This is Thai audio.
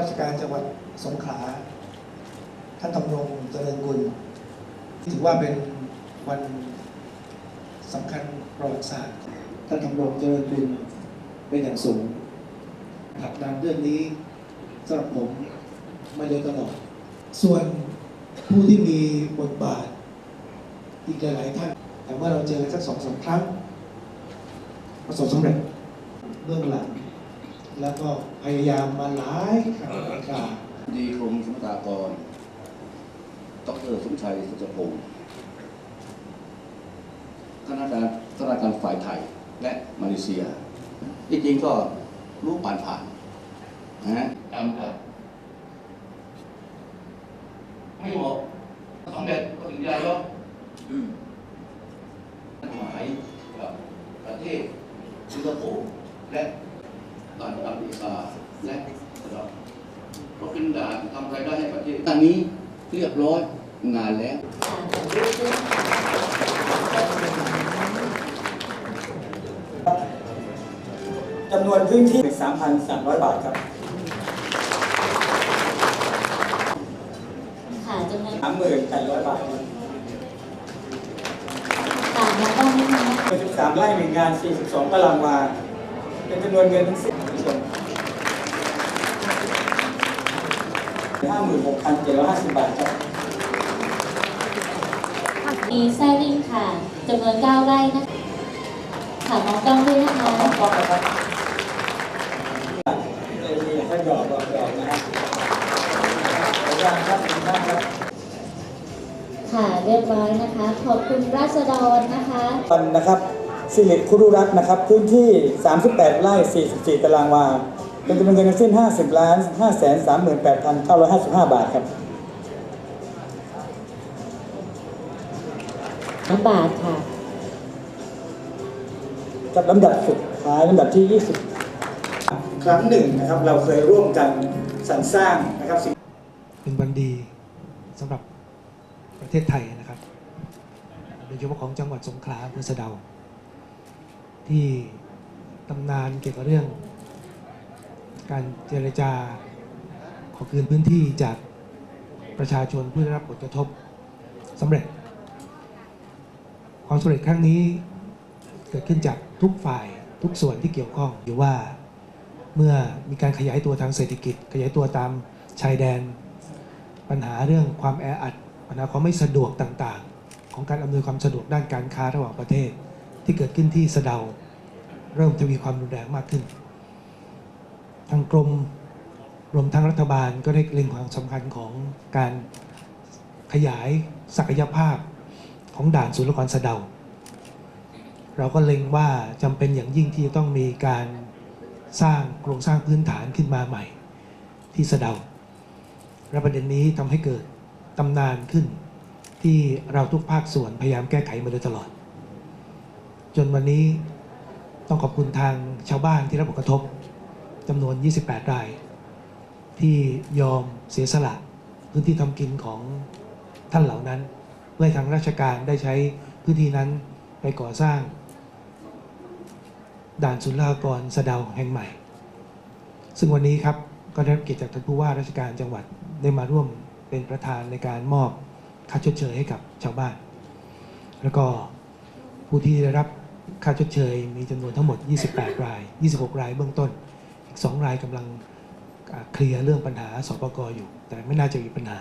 ราชการจังหวัดสงขลา ท่านทำรงเจริญกุลถือว่าเป็นวันสำคัญประวัติศาสตร์ ท่านทำรงเจริญกุลเป็นอย่างสูงผลักดันเรื่องนี้สำหรับผมมาโดยตลอด ส่วนผู้ที่มีบทบาทอีกหลายๆท่าน แต่เมื่อเราเจอกันสักสองสามครั้งประสบสำเร็จเบื้องหลัง แล้วก็พยายามมาหลายครั้งหลายคราดีกรมสมรรถากรดรสมชัยสุจพงศ์คณะการคณะการฝ่ายไทยและมาเลเซียจริงๆก็รู้ผ่านผ่านๆนะฮะตามกับไม่เหมาะสำเร็จก็ถึงใจแล้วหมายกับประเทศสิงคโปร์และ ต่างอเมริกาและระดับเราเป็นด่านทำรายได้ให้ประเทศตอนนี้เรียบร้อยงานแล้วจำนวนพื้นที่ 3,300 บาทครับค่ะจำนวน38,000บาทครับต่างแล้วก็ไม่มีนะคะ13ไร่หนึ่งงาน 42 ตารางวา เป็นจำนวนเงินทั้งสิ้นผู้ชม56,750บาทครับมีแซลิงค่ะจำนวน9ไร่นะคะค่ะมองกล้องด้วยนะคะขอบคุณนะครับเดี๋ยวนี้ถ้าหยอกหยอกหยอกนะฮะขอบคุณครับขอบคุณมากครับ ค่ะเรียบร้อยนะคะ ขอบคุณราษฎรนะคะปันนะครับ สิริคุรุรัตน์นะครับพื้นที่ 38 ไร่ 44 ตารางวา เป็นจำนวนเงินทั้งสิ้น 50ล้าน538,955 บาทครับน้ำบาทค่ะกับลำดับสุดท้ายลำดับที่ 20 ครั้งหนึ่งนะครับเราเคยร่วมกันสรรสร้างนะครับสิ่งเป็นวันดีสำหรับประเทศไทยนะครับโดยเฉพาะของจังหวัดสงขลาอำเภอสะเดา ที่ตำนานเกี่ยวกับเรื่อง การเจรจาขอคืนพื้นที่จากประชาชนผู้ได้รับผลกระทบสำเร็จ ความสำเร็จครั้งนี้เกิดขึ้นจากทุกฝ่ายทุกส่วนที่เกี่ยวข้องอยู่ว่าเมื่อมีการขยายตัวทางเศรษฐกิจ ขยายตัวตามชายแดน ปัญหาเรื่องความแออัดปัญหาความไม่สะดวกต่างๆ ของการอำนวยความสะดวกด้านการค้าระหว่างประเทศ ที่เกิดขึ้นที่สะเดา เริ่มทวีความรุนแรงมากขึ้น ทางกรมรวมทั้งรัฐบาลก็ได้เล็งความสำคัญของการขยายศักยภาพของด่านศุลกากรสะเดา เราก็เล็งว่าจำเป็นอย่างยิ่งที่จะต้องมีการสร้างโครงสร้างพื้นฐานขึ้นมาใหม่ ที่สะเดาและประเด็นนี้ทำให้เกิดตำนานขึ้น ที่เราทุกภาคส่วนพยายามแก้ไขมาโดยตลอด จนวันนี้ต้องขอบคุณทางชาวบ้านที่รับผลกระทบจำนวน 28 ราย ที่ยอมเสียสละพื้นที่ทำกินของท่านเหล่านั้น เพื่อทางราชการได้ใช้พื้นที่นั้นไปก่อสร้าง ด่านศุลกากรสะเดาแห่งใหม่ ซึ่งวันนี้ครับก็ได้รับเกียรติจากท่านผู้ว่าราชการจังหวัดได้มาร่วมเป็นประธานในการมอบค่าชดเชยให้กับชาวบ้าน แล้วก็ผู้ที่ได้รับ ค่าชดเชยมีจำนวนทั้งหมด 28 ราย 26 รายเบื้องต้น อีก 2 รายกำลังเคลียร์เรื่องปัญหาสปกอยู่ แต่ไม่น่าจะมีปัญหา